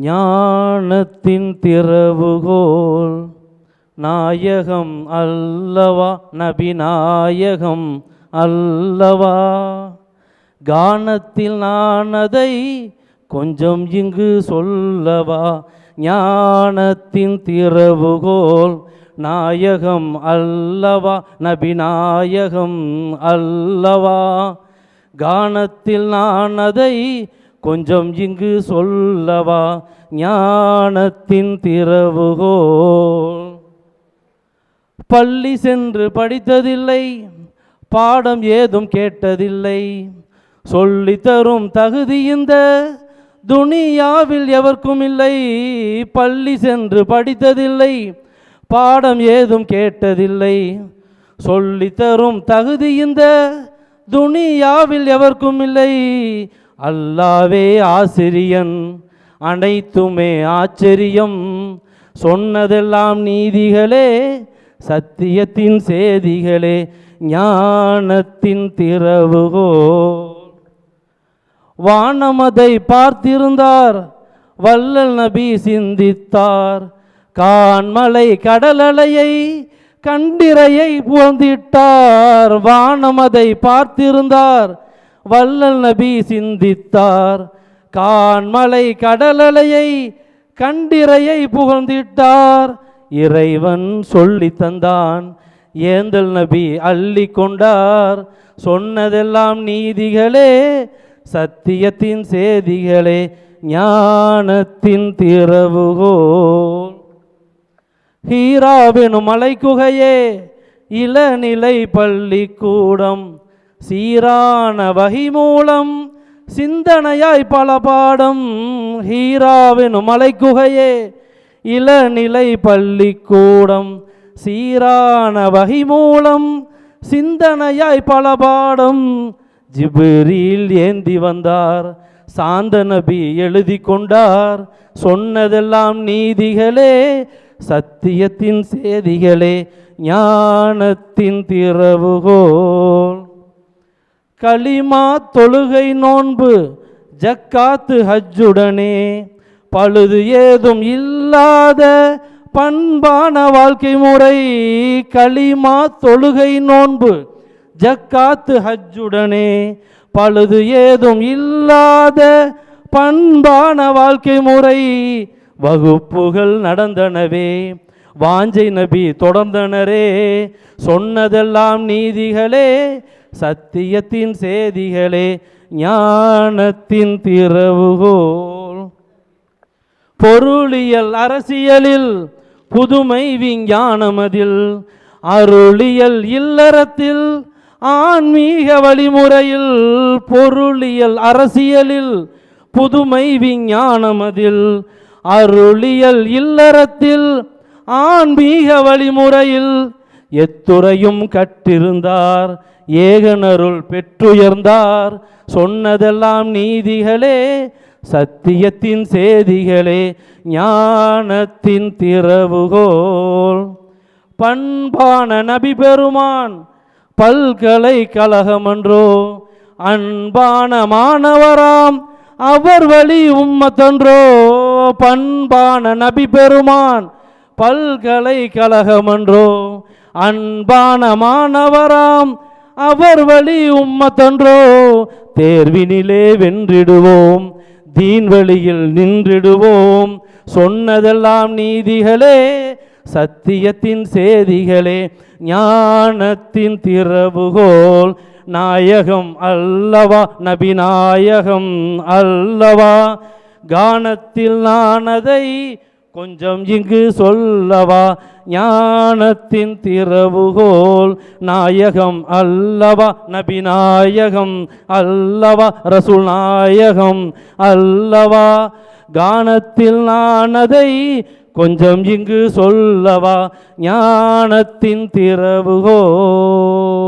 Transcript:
ஞானத்தின் திறவுகோல் நாயகம் அல்லவா? நபி நாயகம் அல்லவா? கானத்தில் நான் அதை கொஞ்சம் இங்கு சொல்லவா? ஞானத்தின் திறவுகோல் நாயகம் அல்லவா? நபி நாயகம் அல்லவா? கானத்தில் நான் அதை கொஞ்சம் இங்கு சொல்லவா ஞானத்தின் திறவுகோல் பள்ளி சென்று படித்ததில்லை பாடம் ஏதும் கேட்டதில்லை. சொல்லித்தரும் தகுதி இந்த துனியாவில் எவர்க்கும் இல்லை. பள்ளி சென்று படித்ததில்லை பாடம் ஏதும் கேட்டதில்லை. சொல்லித்தரும் தகுதி இந்த துனியாவில் எவர்க்கும் இல்லை. அல்லாவே ஆசிரியன் அனைத்துமே ஆச்சரியம். சொன்னதெல்லாம் நீதிகளே சத்தியத்தின் சேதிகளே ஞானத்தின் திறவுகோ வானமதை பார்த்திருந்தார் வல்லல் நபி சிந்தித்தார். கான்மலை கடலலையை கண்டிரையை புகழ்ந்திட்டார். வானமதை பார்த்திருந்தார் வள்ளல் நபி சிந்தித்தார். கான்மலை கடலலையை கண்டிரையை புகழ்ந்திட்டார். இறைவன் சொல்லி தந்தான். ஏந்தல் நபி அள்ளி கொண்டார். சொன்னதெல்லாம் நீதிகளே சத்தியத்தின் சேதிகளே ஞானத்தின் திறவுகோல் ஹீராவெனும் மலைக்குகையே இளநிலை பள்ளிக்கூடம் சீரான வகை மூலம் சிந்தனையாய் பல பாடம் ஹீராவெனும் மலைக்குகையே இளநிலை பள்ளிக்கூடம் சீரான வகை மூலம் சிந்தனையாய் பல பாடம் ஜிபிரியில் ஏந்தி வந்தார். சாந்த நபி எழுதி கொண்டார். சொன்னதெல்லாம் நீதிகளே சத்தியத்தின் சேதிகளே ஞானத்தின் திறவுகோல். களிமா தொழுகை நோன்பு ஜக்காத்து ஹஜ்ஜுடனே. பழுது ஏதும் இல்லாத பண்பான வாழ்க்கை முறை களிமா தொழுகை நோன்பு ஜக்காத்து ஹஜ்ஜுடனே. பழுது ஏதும் இல்லாத பண்பான வாழ்க்கை முறை வகுப்புகள் நடந்தனவே. வாஞ்சை நபி தொடர்ந்தனரே சொன்னதெல்லாம் நீதிகளே சத்தியத்தின் சேதிகளே ஞானத்தின் திறவுகோல் பொருளியல் அரசியலில் புதுமை விஞ்ஞானமதில் அருளியல் இல்லறத்தில் ஆன்மீக வழிமுறையில் பொருளியல் அரசியலில் புதுமை விஞ்ஞானமதில் அருளியல் இல்லறத்தில் ஆன்மீக வழிமுறையில் எத்துறையும் கட்டிருந்தார் ஏகனருள் பெற்றுயர்ந்தார். சொன்னதெல்லாம் நீதிகளே சத்தியத்தின் சேதிகளே ஞானத்தின் திறவுகோல் பண்பான நபி பெருமான் பல்கலைக்கழகமன்றோ அன்பான மாணவராம் அவர் வழி உம்மத்தன்றோ பண்பான நபி பெருமான் பல்கலைக்கழகமன்றோ அன்பான மாணவராம் அவர் வழி உம்மத்தன்றோ தேர்வினிலே வென்றிடுவோம் தீன் வழியில் நின்றிடுவோம். சொன்னதெல்லாம் நீதிகளே சத்தியத்தின் சேதிகளே ஞானத்தின் திறவுகோல். நாயகம் அல்லவா நபி நாயகம் அல்லவா கானத்தில் நானதை கொஞ்சம் இங்கு சொல்லவா? ஞானத்தின் திறவுகோல் நாயகம் அல்லவா? நபி நாயகம் அல்லவா? ரசூல் நாயகம் அல்லவா? கானத்தில் நானதை கொஞ்சம் இங்கு சொல்லவா? ஞானத்தின் திறவுகோல்